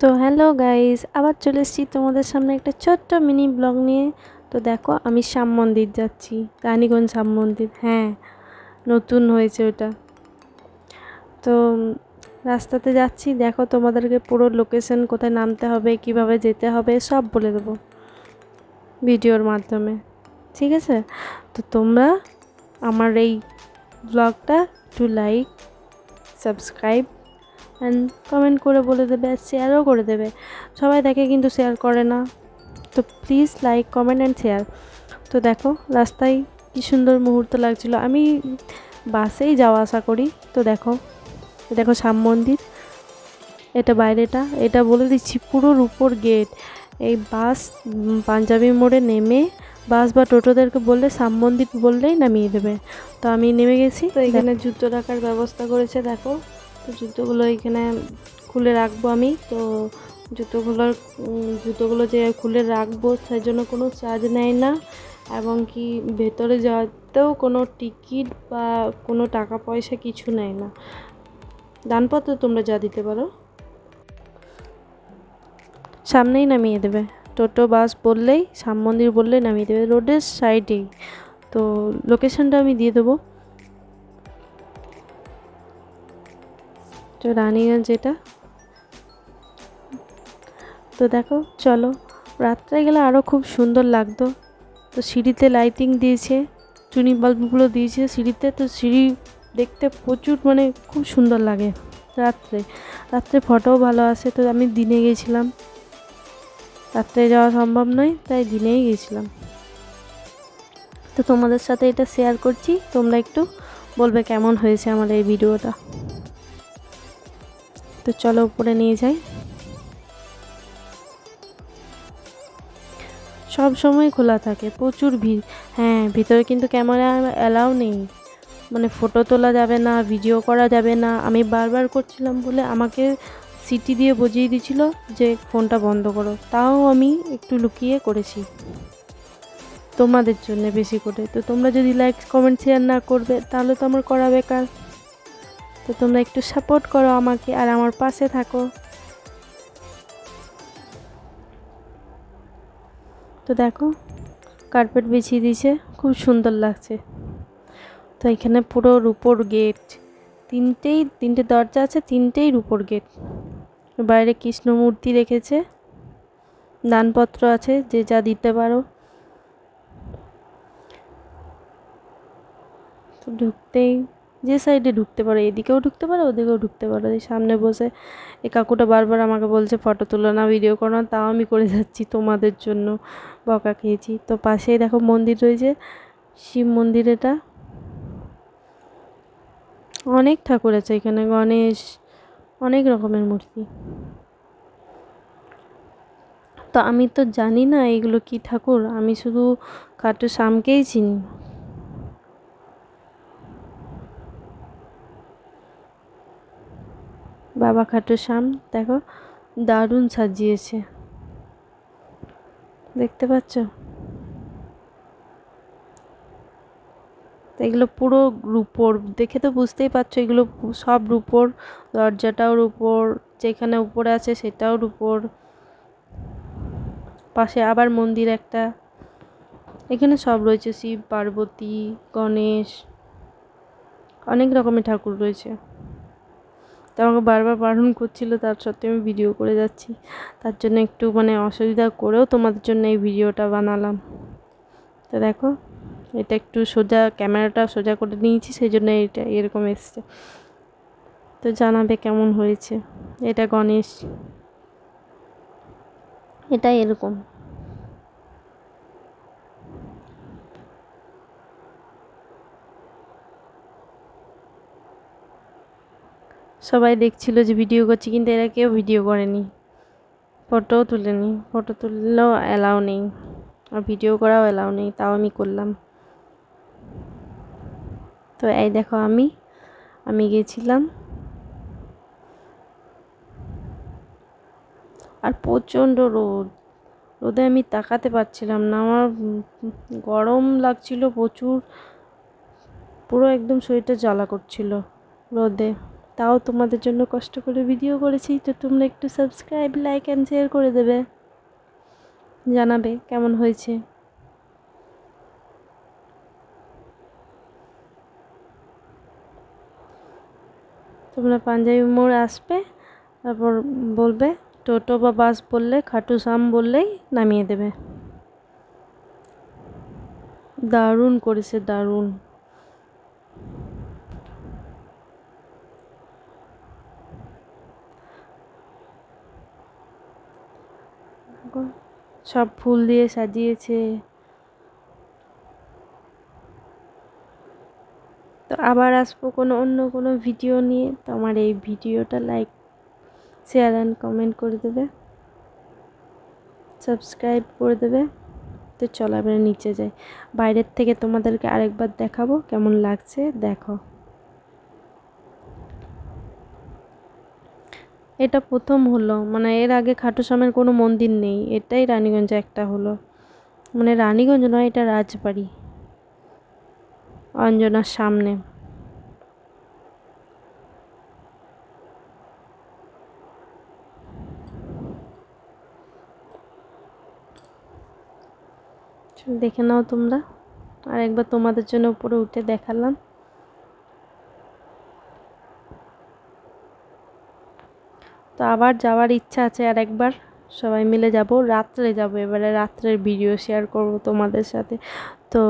তো hello guys, আবার চলে এসেছি তোমাদের সামনে একটা ছোট্ট মিনি ব্লগ নিয়ে। তো দেখো, আমি শ্যাম মন্দির যাচ্ছি, রানীগঞ্জ শ্যাম মন্দির হ্যাঁ নতুন হয়েছে ওটা। তো রাস্তাতে যাচ্ছি, দেখো তোমাদেরকে পুরো লোকেশন কোথায় নামতে হবে, কীভাবে যেতে হবে, সব বলে দেবো ভিডিওর মাধ্যমে, ঠিক আছে? তো তোমরা আমার এই ব্লগটা to like subscribe and comment করে বলে দেবে শেয়ারও করে দেবে। সবাই দেখে কিন্তু শেয়ার করে না। তো please like comment and share তো দেখো, রাস্তায় কি সুন্দর মুহূর্ত লাগছিল। আমি বাসেই যাওয়া আসা করি। তো দেখো দেখো শ্যাম মন্দির। এটা বাইরেটা। এটা বলে দিচ্ছি পুরো রূপোর গেট এই বাস পাঞ্জাবি মোড়ে নেমে বাস বা টোটোদেরকে বললে, শ্যাম মন্দির বললেই নামিয়ে দেবে। তো আমি নেমে গেছি। তো এখানে জুতো রাখার ব্যবস্থা করেছে, দেখো। তো জুতোগুলো এখানে খুলে রাখব আমি। তো জুতোগুলোর জুতোগুলো যে খুলে রাখব সেই জন্য কোনো চার্জ নেয় না। এবং কি ভেতরে যাওয়াতেও কোনো টিকিট বা কোনো টাকা পয়সা কিছু নেয় না। দানপত্র তোমরা যা দিতে পারো। সামনেই নামিয়ে দেবে। টোটো, বাস বললেই শ্যাম মন্দির বললেই নামিয়ে দেবে। রোডের সাইডেই। তো লোকেশনটা আমি দিয়ে দেবো। রানীগঞ্জ এটা তো দেখো, চলো, রাত্রে গেলে আরও খুব সুন্দর লাগতো। তো সিঁড়িতে লাইটিং দিয়েছে, চুনি বাল্বগুলো দিয়েছে সিঁড়িতে, তো সিঁড়ি দেখতে প্রচুর মানে খুব সুন্দর লাগে রাত্রে। রাত্রে ফটোও ভালো আসে, তো আমি দিনে গেছিলাম। রাত্রে যাওয়া সম্ভব নয়, তাই দিনেই গেছিলাম। তো তোমাদের সাথে এটা শেয়ার করছি, তোমরা একটু বলবে কেমন হয়েছে আমার এই ভিডিওটা। তো চলো উপরে নিয়ে যাই। সব সময় খোলা থাকে, প্রচুর ভিড়। হ্যাঁ ভিতরে কিন্তু ক্যামেরা অ্যালাউ নেই। মানে ফটো তোলা যাবে না, ভিডিও করা যাবে না। আমি বারবার করছিলাম বলে আমাকে সিটি দিয়ে বুঝিয়ে দিছিল যে ফোনটা বন্ধ করো। তাও আমি একটু লুকিয়ে করেছি। তোমাদের জন্য বেশি করে। তো তোমরা যদি লাইক কমেন্ট শেয়ার না করবে, তাহলে তো আমার করা বেকার। তো তোমরা একটু সাপোর্ট করো আমাকে আর আমার পাশে থাকো। তো দেখো কার্পেট বিছিয়ে দিয়েছে, খুব সুন্দর লাগছে। তো এখানে পুরো রুপোর গেট তিনটেই, তিনটে দরজা আছে, তিনটেই রুপোর গেট বাইরে কৃষ্ণ মূর্তি রেখেছে, দানপত্র আছে, যে যা দিতে পারো। তো ঢুকতেই যে সাইডে ঢুকতে পারো, এদিকেও ঢুকতে পারো, ওদিকেও ঢুকতে পারো। এই সামনে বসে এই কাকুটা বারবার আমাকে বলছে, ফটো তুলো না ভিডিও করো না। তাও আমি করে যাচ্ছি তোমাদের জন্য বকা খেয়েছি। তো পাশেই দেখো মন্দির রয়েছে, শিব মন্দির এটা। অনেক ঠাকুর আছে এখানে, গণেশ, অনেক রকমের মূর্তি। তো আমি তো জানি না এগুলো কি ঠাকুর, আমি শুধু খাটু শ্যামকেই চিনি। বাবা খাটু শ্যাম দেখো, দারুণ সাজিয়েছে। দেখতে পাচ্ছ? এগুলো পুরো রূপোর, দেখে তো বুঝতেই পারছ, এগুলো সব রূপোর, দরজাটাও রূপোর, যেখানে উপরে আছে সেটাও রূপোর। পাশে আবার মন্দির একটা। এখানে সব রয়েছে, শিব, পার্বতী, গণেশ, অনেক রকমের ঠাকুর রয়েছে। তো আমাকে বারবার বারণ করছিল, তার সত্ত্বেও আমি ভিডিও করে যাচ্ছি। তার জন্য একটু মানে অসুবিধা করেও তোমাদের জন্য এই ভিডিওটা বানালাম। তো দেখো, এটা একটু সোজা ক্যামেরাটা সোজা করে নিয়েছি, সেই জন্য এটা এরকম এসছে। তো জানাবে কেমন হয়েছে। এটা গণেশ। এটা এরকম। সবাই দেখছিল যে ভিডিও করছি, কিন্তু এরা কেউ ভিডিও করেনি। ফটোও তুলেনি। ফটো তুললেও অ্যালাউ নেই। আর ভিডিও করাও অ্যালাউ নেই, তাও আমি করলাম। তো এই দেখো আমি আমি গেছিলাম। আর প্রচণ্ড রোদ। রোদে আমি তাকাতে পারছিলাম না। আমার গরম লাগছিল প্রচুর। পুরো একদম শরীরটা জ্বালা করছিল রোদে। তাও তোমাদের জন্য কষ্ট করে ভিডিও করেছি, তো তোমরা একটু সাবস্ক্রাইব লাইক অ্যান্ড শেয়ার করে দেবে। জানাবে কেমন হয়েছে। তোমরা পাঞ্জাবি মোড় আসবে, তারপর বলবে, টোটো বা বাস বললে, খাটু শাম বললেই নামিয়ে দেবে। দারুণ করেছে, দারুণ। সব ফুল দিয়ে সাজিয়েছে। তো আবার আসব কোনো অন্য কোনো ভিডিও নিয়ে। তো আমার এই ভিডিওটা লাইক শেয়ার অ্যান্ড কমেন্ট করে দেবে। সাবস্ক্রাইব করে দেবে। তো চলো আমরা নিচে যাই। বাইরের থেকে তোমাদেরকে আরেকবার দেখাবো কেমন লাগছে। দেখো। এটা প্রথম হলো। মানে এর আগে খাটু খাটুশ্যামের কোনো মন্দির নেই। এটাই রানীগঞ্জে একটা হলো। মানে রানীগঞ্জ নয়, এটা রাজবাড়ি। অঞ্জনার সামনে। দেখে নাও তোমরা। আর একবার তোমাদের জন্য উপরে উঠে দেখালাম। তো আবার যাওয়ার ইচ্ছা আছে আর একবার সবাই মিলে যাব। রাত্রে যাব এবারে, রাত্রের ভিডিও শেয়ার করব তোমাদের সাথে। তো